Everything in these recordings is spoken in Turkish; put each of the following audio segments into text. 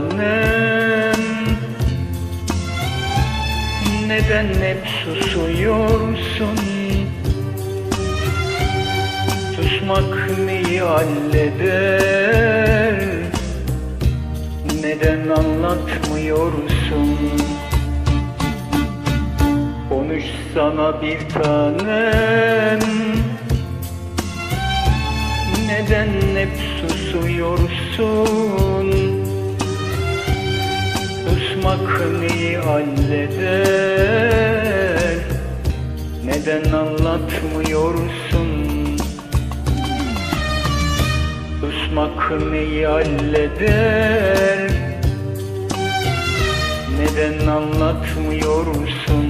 tanem Neden hep susuyorsun? Susmak neyi halleder? Neden anlatmıyorsun? Konuş sana bir tanem. Neden hep susuyorsun Susmak neyi halleder. Neden anlatmıyorsun? Susmak neyi halleder. Neden anlatmıyorsun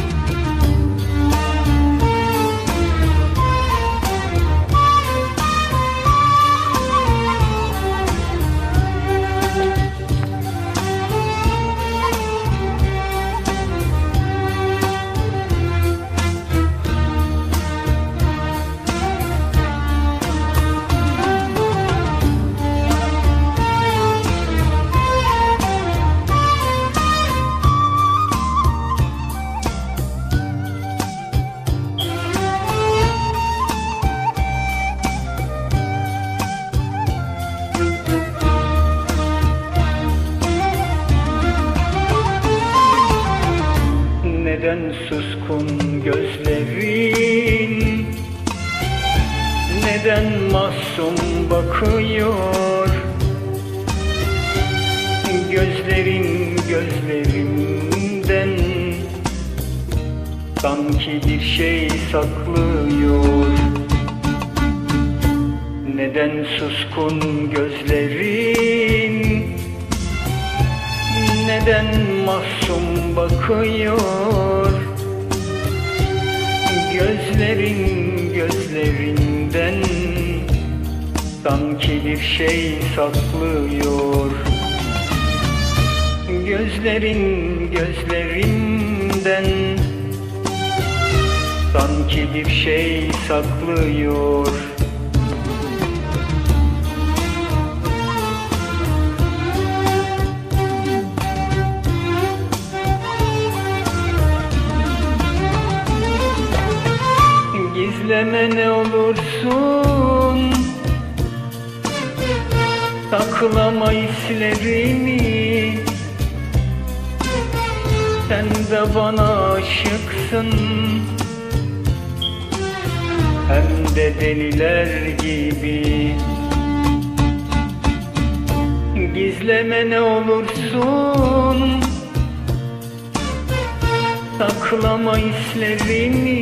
suskun gözlerin. Neden masum bakıyor? Gözlerin gözlerimden Sanki bir şey saklıyor. Neden suskun gözlerin? Neden masum bakıyor Gözlerin gözlerinden Sanki bir şey saklıyor. Gözlerin gözlerinden Sanki bir şey saklıyor Gizleme ne olursun. Saklama hislerini Sen de bana aşıksın. Hem de deliler gibi. Gizleme ne olursun. Saklama hislerini